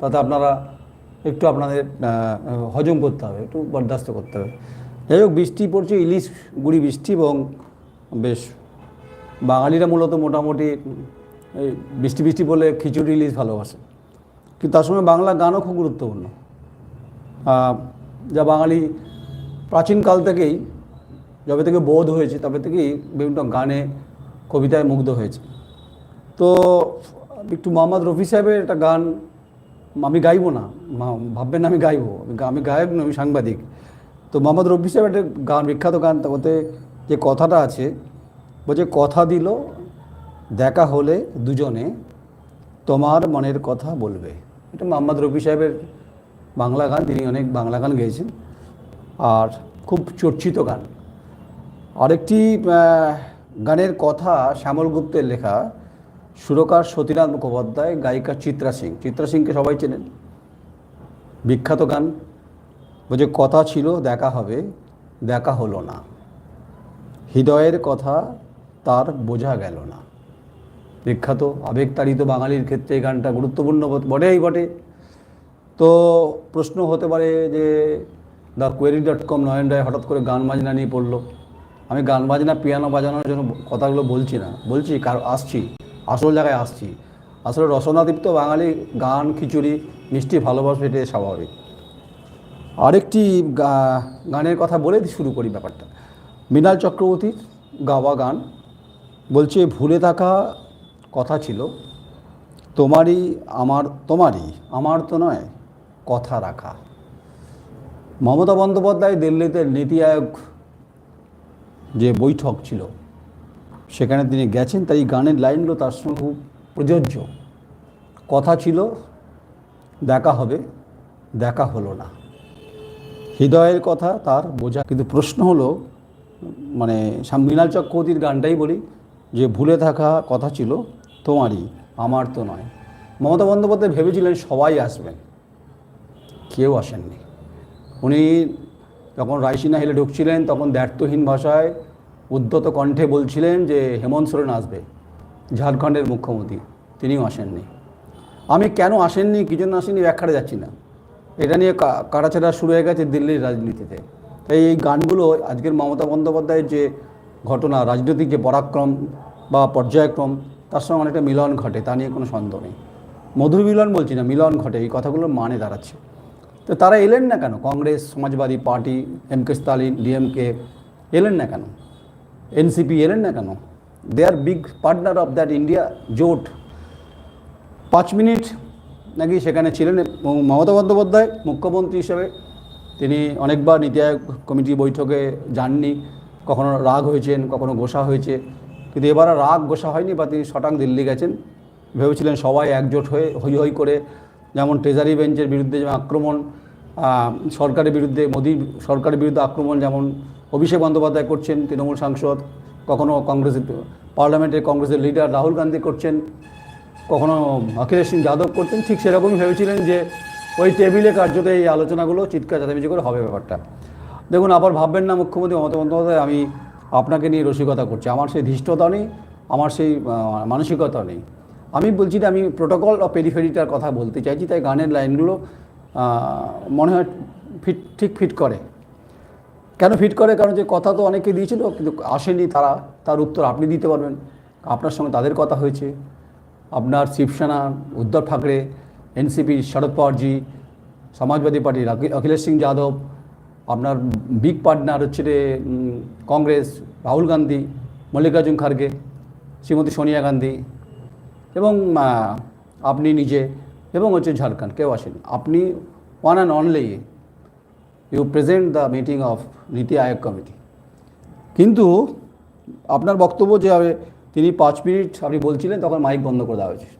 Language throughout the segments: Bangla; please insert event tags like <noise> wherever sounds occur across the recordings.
তাতে আপনারা একটু আপনাদের হজম করতে হবে, একটু বরদাস্ত করতে হবে। যাই হোক, বৃষ্টি পড়ছে, ইলিশ, গুড়ি বৃষ্টি এবং বেশ, বাঙালিরা মূলত মোটামুটি এই বৃষ্টি বৃষ্টি বলে খিচুড়ি, ইলিশ ভালোবাসে। কিন্তু তার সঙ্গে বাংলা গানও খুব গুরুত্বপূর্ণ। যা বাঙালি প্রাচীনকাল থেকেই, যবে থেকে বোধ হয়েছে, তবে থেকেই বিভিন্ন গানে, কবিতায় মুগ্ধ হয়েছে। তো একটু মোহাম্মদ রফি সাহেবের একটা গান আমি গাইবো না। ভাববেন আমি গাইবো। আমি গায়ক না, আমি সাংবাদিক। তো মোহাম্মদ রফি সাহেবের একটা গান, বিখ্যাত গান, ওতে যে কথাটা আছে বলছে কথা দিল, দেখা হলে দুজনে তোমার মনের কথা বলবে। এটা মোহাম্মদ রফি সাহেবের বাংলা গান, তিনি অনেক বাংলা গান গেয়েছেন। আর খুব চর্চিত গান। আরেকটি গানের কথা শ্যামল গুপ্তের লেখা সুরকার সতীনাথ মুখোপাধ্যায়, গায়িকা চিত্রা সিং। চিত্রা সিংকে সবাই চেনেন। বিখ্যাত গান। বলছে কথা ছিল, দেখা হবে, দেখা হলো না। হৃদয়ের কথা তার বোঝা গেল না। বিখ্যাত, আবেগতাড়িত বাঙালির ক্ষেত্রে এই গানটা গুরুত্বপূর্ণ বট- বটেই বটে। তো প্রশ্ন হতে পারে যে the query dot com Nayan Roy হঠাৎ করে গান বাজনা নিয়ে পড়ল। আমি গান বাজনা, পিয়ানো বাজানোর জন্য কথাগুলো বলছি না। বলছি, কার, আসছি। আসল জায়গায় আসছি। আসলে রসনাদীপ্ত বাঙালি গান, খিচুড়ি, মিষ্টি ভালোবাসা এটাই স্বাভাবিক। আরেকটি গানের কথা বলে শুরু করি ব্যাপারটা। মৃণাল চক্রবর্তীর গাওয়া গান, বলছে, ভুলে থাকা কথা ছিল। তোমারই, আমার তোমারই, আমার তো নয়, কথা রাখা। মমতা বন্দ্যোপাধ্যায় দিল্লিতে নীতি আয়োগ যে বৈঠক ছিল সেখানে তিনি গেছেন, তাই গানের লাইনগুলো তার সঙ্গে খুব প্রযোজ্য। কথা ছিল, দেখা হবে, দেখা হলো না। হৃদয়ের কথা তার বোঝা কিন্তু প্রশ্ন হলো মানে মৃণাল চক্রবর্তীর গানটাই বলি, যে ভুলে থাকা কথা ছিল, তোমারই, আমার তো নয়। মমতা বন্দ্যোপাধ্যায় ভেবেছিলেন সবাই আসবেন, কেউ আসেননি। উনি যখন রায়সিনা হিলে ঢুকছিলেন, তখন দ্ব্যর্থহীন ভাষায় উদ্যত কণ্ঠে বলছিলেন যে হেমন্ত সোরেন আসবে, ঝাড়খণ্ডের মুখ্যমন্ত্রী। তিনিও আসেননি। আমি কেন আসেননি কী জন্য আসেননি ব্যাখ্যাটা যাচ্ছি না। এটা নিয়ে কাটাছেড়া শুরু হয়ে গেছে দিল্লির রাজনীতিতে। তাই এই গানগুলো আজকের মমতা বন্দ্যোপাধ্যায়ের যে ঘটনা, রাজনৈতিক যে পরাক্রম বা পর্যায়ক্রম, তার সঙ্গে অনেকটা মিলন ঘটে, তা নিয়ে কোনো সন্দেহ নেই। মধুর মিলন বলছি না, মিলন ঘটে, এই কথাগুলোর মানে দাঁড়াচ্ছে। তো তারা এলেন না কেন? Congress, Samajwadi party, M K Stalin DMK এলেন না কেন? এনসিপি এলেন না কেন they are big partner of that India জোট পাঁচ মিনিট নাকি সেখানে ছিলেন এবং মমতা বন্দ্যোপাধ্যায় মুখ্যমন্ত্রী হিসেবে তিনি অনেকবার নীতি আয়োগ কমিটি বৈঠকে যাননি কখনো রাগ হয়েছেন কখনো গোসা হয়েছে কিন্তু এবার রাগ গোসা হয়নি বা তিনি শটাং দিল্লি গেছেন ভেবেছিলেন সবাই একজোট হয়ে হই হই করে যেমন ট্রেজারি বেঞ্চের বিরুদ্ধে যেমন আক্রমণ সরকারের বিরুদ্ধে মোদী সরকারের বিরুদ্ধে আক্রমণ যেমন অভিষেক বন্দ্যোপাধ্যায় করছেন তৃণমূল সাংসদ কখনও কংগ্রেসের পার্লামেন্টের কংগ্রেসের লিডার রাহুল গান্ধী করছেন, কখনো অখিলেশ সিং যাদব করতেন ঠিক সেরকমই ভেবেছিলেন যে ওই টেবিলে কার্যত এই আলোচনাগুলো চিৎকার চেঁচামেচি করে হবে ব্যাপারটা। দেখুন, আবার ভাববেন না মুখ্যমন্ত্রী মমতা বন্দ্যোপাধ্যায়, আমি আপনাকে নিয়ে রসিকতা করছি। আমার সেই ধৃষ্টতা নেই, আমার সেই মানসিকতা নেই। আমি বলছি যে আমি প্রোটোকল অফ পেরিফেরিটার কথা বলতে চাইছি, তাই গানের লাইনগুলো মনে হয় ফিট, ঠিক ফিট করে। কেন ফিট করে? কারণ যে কথা তো অনেকে দিয়েছিল কিন্তু আসেনি তারা। তার উত্তর আপনি দিতে পারবেন। আপনার সঙ্গে তাদের কথা হয়েছে। আপনার শিবসেনা উদ্ধব ঠাকরে এনসিপি শরদ পাওয়ারজি সমাজবাদী পার্টির অখি- অখিলেশ সিং যাদব আপনার বিগ পার্টনার হচ্ছে রে, কংগ্রেস রাহুল গান্ধী মল্লিকার্জুন খার্গে শ্রীমতী সোনিয়া গান্ধী এবং আপনি নিজে এবং হচ্ছে ঝাড়খণ্ড। কেউ আসেন। আপনি one and only you present the meeting of NITI Aayog committee কিন্তু আপনার বক্তব্য যে তিনি পাঁচ মিনিট আপনি বলছিলেন তখন মাইক বন্ধ করে দেওয়া হয়েছে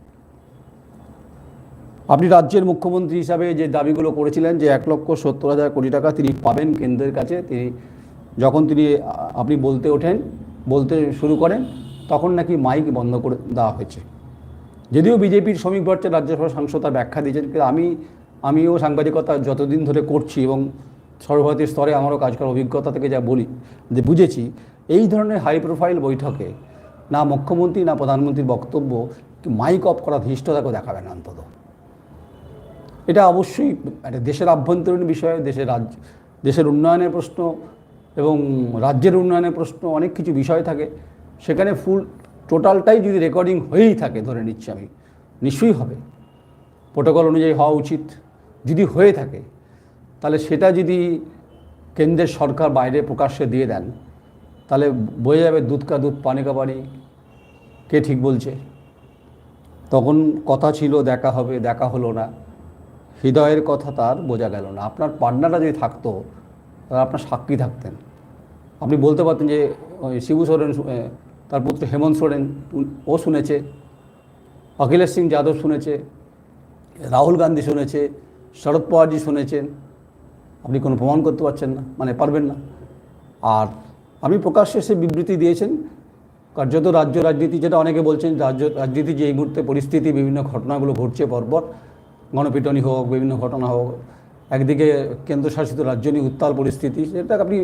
আপনি রাজ্যের মুখ্যমন্ত্রী হিসাবে যে দাবিগুলো করেছিলেন যে এক লক্ষ সত্তর হাজার কোটি টাকা তিনি পাবেন কেন্দ্রের কাছে তিনি যখন তিনি আপনি বলতে ওঠেন বলতে শুরু করেন তখন নাকি মাইক বন্ধ করে দেওয়া হয়েছে যদিও বিজেপির শ্রমিক ভট্টের রাজ্যসভা সাংসদ ব্যাখ্যা দিয়েছেন, কিন্তু আমি, আমিও সাংবাদিকতা যতদিন ধরে করছি এবং সর্বভারতীয় স্তরে আমারও কাজ করার অভিজ্ঞতা থেকে যা বলি, যে বুঝেছি, এই ধরনের হাই প্রোফাইল বৈঠকে না মুখ্যমন্ত্রী, না প্রধানমন্ত্রীর বক্তব্য মাইক অফ করা ধৃষ্টতাকে না অন্তত। এটা অবশ্যই একটা দেশের আভ্যন্তরীণ বিষয়ে, দেশের রাজ্য, দেশের উন্নয়নের প্রশ্ন এবং রাজ্যের উন্নয়নের প্রশ্ন অনেক কিছু বিষয় থাকে। সেখানে ফুল টোটালটাই যদি রেকর্ডিং হয়েই থাকে, ধরে নিচ্ছি আমি, নিশ্চয়ই হবে। প্রোটোকল অনুযায়ী হওয়া উচিত। যদি হয়ে থাকে তাহলে সেটা যদি কেন্দ্রের সরকার বাইরে প্রকাশ্যে দিয়ে দেন, তাহলে বোঝা যাবে দুধ কা দুধ, পানি কা পানি, কে ঠিক বলছে? তখন কথা ছিল দেখা হবে, দেখা হলো না। হৃদয়ের কথা তার বোঝা গেল না। আপনার পান্নাটা যদি থাকতো, তাহলে আপনার সাক্ষী থাকতেন। আপনি বলতে পারতেন যে শিবু সোরেন তার পুত্র হেমন্ত সোরেন ও শুনেছে, অখিলেশ সিং যাদব শুনেছে, রাহুল গান্ধী শুনেছে শরদ পাওয়ারজি শুনেছেন আপনি কোনো প্রমাণ করতে পারছেন না মানে পারবেন না। আর আমি প্রকাশ্যে সে বিবৃতি দিয়েছেন, কার্যত রাজ্য রাজনীতি যেটা অনেকে বলছেন, রাজ্য রাজনীতি যে এই মুহূর্তে পরিস্থিতি, বিভিন্ন ঘটনাগুলো ঘটছে পরপর, গণপিটনি হোক, বিভিন্ন ঘটনা হোক, একদিকে কেন্দ্রশাসিত রাজ্য নিয়ে উত্তাল পরিস্থিতি, সেটা আপনি,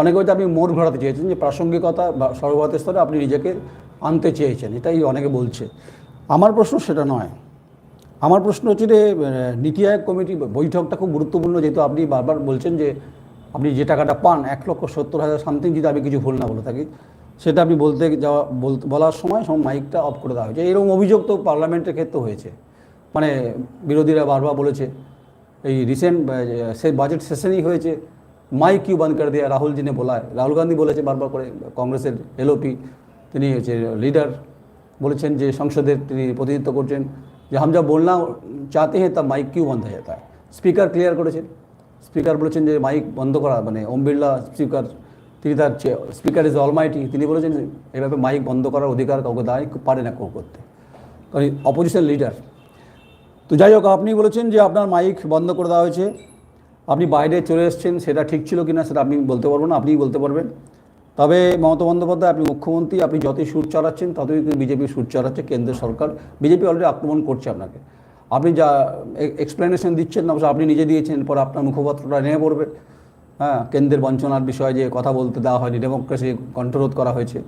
অনেকে হয়তো আপনি মোড় ঘোরাতে চেয়েছেন যে প্রাসঙ্গিকতা বা সর্বভারতীয় স্তরে আপনি নিজেকে আনতে চেয়েছেন, এটাই অনেকে বলছে। আমার প্রশ্ন সেটা নয় আমার প্রশ্ন হচ্ছে যে নীতি আয়োগ কমিটি বৈঠকটা খুব গুরুত্বপূর্ণ, যেহেতু আপনি বারবার বলছেন যে আপনি যে টাকাটা পান, এক লক্ষ সত্তর হাজার সামথিং যদি আমি কিছু ভুল না বলে থাকি, সেটা আপনি বলতে যাওয়া বলার সময় সব মাইকটা অফ করে দেওয়া হয়েছে। এরকম অভিযোগ তো পার্লামেন্টের ক্ষেত্রে হয়েছে। মানে বিরোধীরা বারবার বলেছে, এই রিসেন্ট সে বাজেট সেশনই হয়েছে। মাইক কিউ বন্ধ করে দেওয়া রাহুল জিনে বলায়, রাহুল গান্ধী বলেছে বারবার করে, কংগ্রেসের এলওপি তিনি হচ্ছে লিডার বলেছেন যে সংসদের তিনি প্রতিনিধিত্ব করছেন। যে যা বলনা চাতে হ্যাঁ তা মাইক কিউ বন্ধ হয়ে है স্পিকার ক্লিয়ার করেছেন স্পিকার বলেছেন যে মাইক বন্ধ করা মানে ওম বিড়লা স্পিকার তিনি তার স্পিকার ইজ অলমাইটি তিনি বলেছেন এভাবে মাইক বন্ধ করার অধিকার কাউকে দেয় পারে না কেউ করতে কারণ অপোজিশন লিডার তো যাই হোক আপনি বলেছেন যে আপনার মাইক বন্ধ করে দেওয়া হয়েছে আপনি বাইরে চলে এসেছেন সেটা ঠিক ছিল কি না সেটা আপনি বলতে পারব না আপনিই বলতে পারবেন তবে মমতা বন্দ্যোপাধ্যায়, আপনি মুখ্যমন্ত্রী, আপনি যতই সুর চালাচ্ছেন, ততই কিন্তু বিজেপি সুর চালাচ্ছে কেন্দ্র সরকার। বিজেপি অলরেডি আক্রমণ করছে আপনাকে। আপনি যা এক্সপ্লেনেশন দিচ্ছেন না আপনি নিজে দিয়েছেন, পরে আপনার মুখপাত্রটা নেমে পড়বে। হ্যাঁ কেন্দ্রের বঞ্চনার বিষয়ে যে কথা বলতে দেওয়া হয়নি ডেমোক্রেসি কণ্ঠরোধ করা হয়েছে।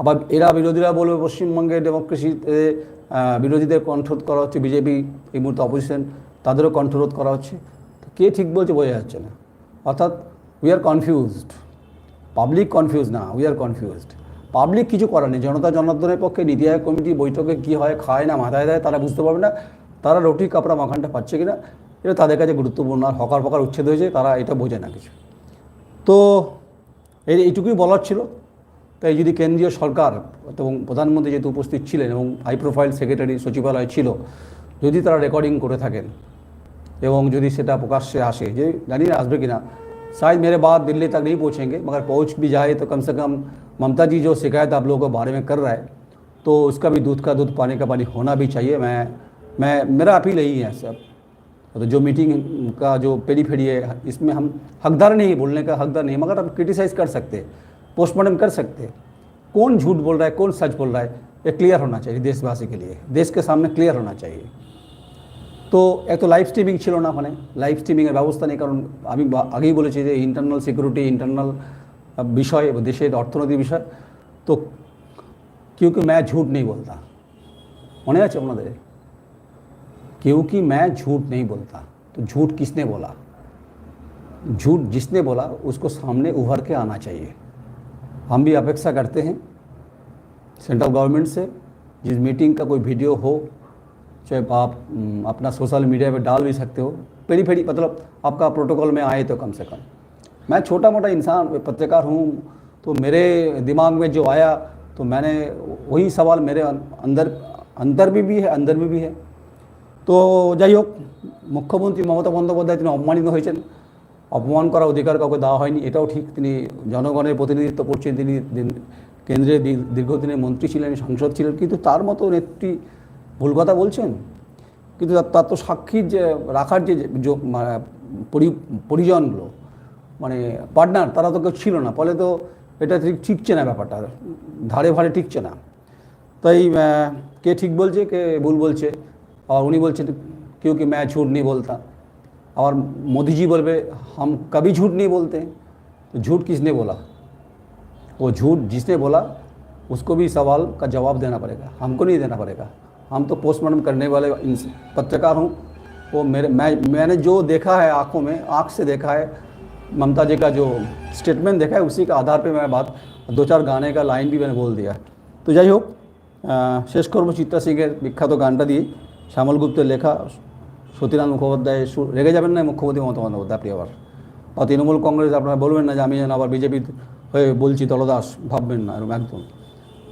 আবার এরা বিরোধীরা বলবে, পশ্চিমবঙ্গে ডেমোক্রেসিতে বিরোধীদের কণ্ঠরোধ করা হচ্ছে, বিজেপি এই মুহূর্তে অপোজিশন তাদেরও কণ্ঠরোধ করা হচ্ছে। কে ঠিক বলছে বোঝা যাচ্ছে না। অর্থাৎ we are confused public confuse না উই আর কনফিউজড পাবলিক কিছু করার নেই, জনতা জনার্দনের পক্ষে নীতি আয়োগ কমিটি বৈঠকে কী হয়, খায় না, মাথায় দেয়, তারা বুঝতে পারবে না, তারা রুটি, কাপড়া, মাখানটা পাচ্ছে কিনা, এটা তাদের কাছে গুরুত্বপূর্ণ, আর হকার ফকার উচ্ছেদ হয়েছে, তারা এটা বোঝে না কিছু। তো এই এইটুকুই বলার ছিল, তাই যদি কেন্দ্রীয় সরকার এবং প্রধানমন্ত্রী যেহেতু উপস্থিত ছিলেন এবং হাই প্রোফাইল সেক্রেটারি সচিবালয় ছিল, যদি তারা রেকর্ডিং করে থাকেন এবং যদি সেটা প্রকাশ্যে আসে, যে জানি না আসবে কিনা शायद मेरे बात दिल्ली तक नहीं पहुँचेंगे, मगर पहुँच भी जाए तो कम से कम ममता जी जो शिकायत आप लोगों के बारे में कर रहा है तो उसका भी दूध का दूध, पानी का पानी होना भी चाहिए। मैं मैं, मेरा अपील यही है सब तो जो मीटिंग का जो पेड़ी फेड़ी है, इसमें हम हकदार नहीं, बोलने का हकदार नहीं, मगर हम क्रिटिसाइज कर सकते, पोस्टमार्टम कर सकते। कौन झूठ बोल रहा है, कौन सच बोल रहा है, ये क्लियर होना चाहिए देशवासी के लिए। देश के सामने क्लियर होना चाहिए। তো এত লাইভ স্ট্রিমিং ছিল না ওখানে লাইভ স্ট্রিমিংয়ের ব্যবস্থা নেই কারণ আমি বা- আগেই বলেছি যে ইন্টারনাল সিকিউরিটি ইন্টারনাল বিষয় এবং দেশের অর্থনৈতিক বিষয় তো क्योंकि मैं झूठ नहीं बोलता মনে আছে আপনাদের क्योंकि मैं झूठ नहीं बोलता तो झूठ किसने बोला झूठ जिसने बोला उसको सामने उभर के आना चाहिए हम भी अपेक्षा करते हैं सेंट्रल गवर्नमेंट से जिस मीटिंग का कोई वीडियो हो चाहे आप हम्म, अपना सोशल मीडिया पे डाल भी सकते हो पेरी फेरी मतलब आपका प्रोटोकॉल में आए तो कम से कम मैं छोटा मोटा इंसान पत्रकार हूँ तो मेरे दिमाग में जो आया तो मैंने वही सवाल मेरे अं- अंदर अंदर भी भी है अंदर में भी है তো যাই হোক মুখ্যমন্ত্রী মমতা বন্দ্যোপাধ্যায় তিনি অপমানিত হয়েছেন অপমান করার অধিকার কাউকে দেওয়া হয়নি এটাও ঠিক তিনি জনগণের প্রতিনিধিত্ব করছেন তিনি দিন- কেন্দ্রে দীর- দীর্ঘদিনের মন্ত্রী ছিলেন সাংসদ ছিলেন কিন্তু তার মতো নেত্রী ভুল কথা বলছেন কিন্তু তার- তার তো সাক্ষীর যে রাখার যে যে- মানে পরি- পরিজনগুলো মানে পার্টনার তারা তো কেউ ছিল না ফলে তো এটা ঠিক ঠিকছে না ব্যাপারটা ধারে ভারে ঠিকছে না তাই আহ, কে ঠিক বলছে কে ভুল বলছে আর উনি বলছেন क्योंकि मैं झूठ नहीं बोलता और मोदी जी बोलबे हम कभी झूठ नहीं बोलते तो झूठ किसने बोला वो झूठ जिसने बोला उसको भी सवाल का जवाब देना पड़ेगा हमको नहीं देना पड़ेगा हम तो पोस्टमार्टम करने वाले इंस- पत्रकार हूँ वो मेरे मैं मैंने जो देखा है आंखों में आंख से देखा है ममता जी का जो स्टेटमेंट देखा है उसी के आधार पे मैं बात दो चार गाने का लाइन भी मैंने बोल दिया তো যাই হোক আহ, শেষ করবো চিত্রা সিংয়ের বিখ্যাত গানটা দিয়ে শ্যামল গুপ্তের লেখা সতীনাথ মুখোপাধ্যায় সু- রেগে যাবেন না মুখ্যমন্ত্রী মমতা বন্দ্যোপাধ্যায় আপনি আবার বা তৃণমূল কংগ্রেস আপনারা বলবেন না যে আমি যেন আবার বিজেপি হয়ে বলছি দলদাস ভাববেন না এরকম একদম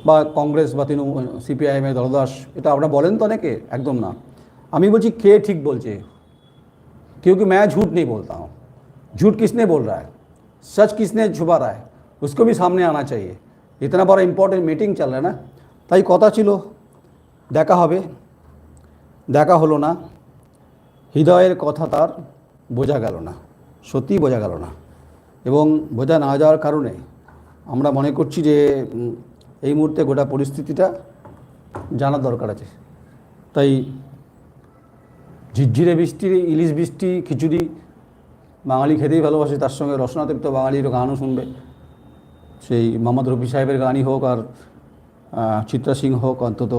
বা কংগ্রেস বা তৃণমূল সিপিআইএমের দলদাস এটা আপনারা বলেন তো অনেকে একদম না আমি বলছি কে ঠিক বলছে क्योंकि मैं झूठ नहीं बोलता हूँ झूठ किसने बोल रहा है सच किसने छुपा रहा है उसको भी सामने आना चाहिए इतना बड़ा इम्पोर्टेंट মিটিং চল না তাই কথা ছিল দেখা হবে দেখা হলো না হৃদয়ের কথা তার বোঝা গেল না সত্যিই বোঝা গেল না এবং বোঝা না যাওয়ার কারণে আমরা মনে করছি যে উম, এই মুহূর্তে গোটা পরিস্থিতিটা জানার দরকার আছে। তাই ঝিরঝিরে বৃষ্টি, ইলিশ বৃষ্টি, খিচুড়ি, বাঙালি খেতেই ভালোবাসে, তার সঙ্গে রসনাতৃপ্ত বাঙালির গানও শুনবে। সেই মোহাম্মদ রফি সাহেবের গানই হোক আর চিত্রা সিং হোক অন্তত,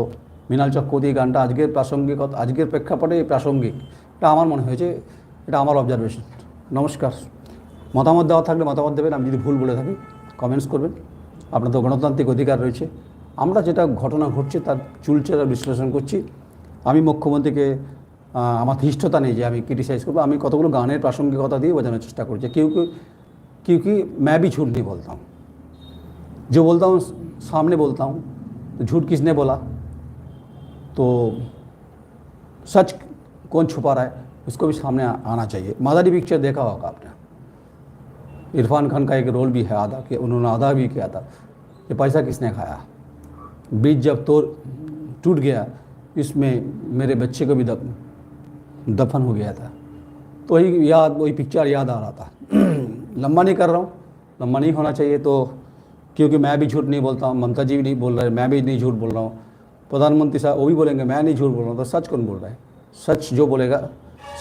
মৃণাল চক্রবর্তী গানটা আজকের প্রাসঙ্গিক, আজকের প্রেক্ষাপটে প্রাসঙ্গিক। এটা আমার মনে হয়েছে, এটা আমার অবজারভেশন নমস্কার। মতামত দেওয়া থাকলে মতামত দেবেন, আমি যদি ভুল বলে থাকি কমেন্টস করবেন। আপনার তো গণতান্ত্রিক অধিকার রয়েছে আমরা যেটা ঘটনা ঘটছে তার চুলচেরা বিশ্লেষণ করছি আমি মুখ্যমন্ত্রীকে আহ, আমার ধৃষ্টতা নেই যে আমি ক্রিটিসাইজ করবো আমি কতগুলো গানের প্রাসঙ্গিকতা দিয়ে বোঝানোর চেষ্টা করছি কেউ কেউ क्योंकि मैं भी झूठ नहीं बोलता हूँ जो बोलता हूँ सामने बोलता हूँ तो झूठ किसने बोला तो सच कौन छुपा रहा है उसको भी सामने आ- आना चाहिए मादारी पिक्चर देखा होगा आपने इरफान खान का एक रोल भी है आधा कि उन्होंने आधा भी किया था। ये पैसा किसने खाया? बीच जब तो टूट गया इसमें मेरे बच्चे को भी दफ, दफन हो गया था। तो वही याद वही पिक्चर याद आ रहा था। <clears throat> लंबा नहीं कर रहा हूँ लंबा नहीं होना चाहिए तो क्योंकि मैं भी झूठ नहीं बोलता हूँ ममता जी भी नहीं बोल रहे मैं भी नहीं झूठ बोल रहा हूँ। प्रधानमंत्री साहब वो भी बोलेंगे मैं नहीं झूठ बोल रहा हूँ। तो सच कौन बोल रहा है? सच जो बोलेगा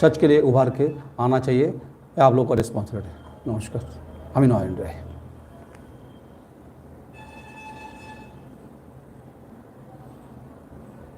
सच के लिए उभार के आना चाहिए। आप लोग का रिस्पॉन्सिबिलिटी है। নমস্কার। আমি নয়ন রায়।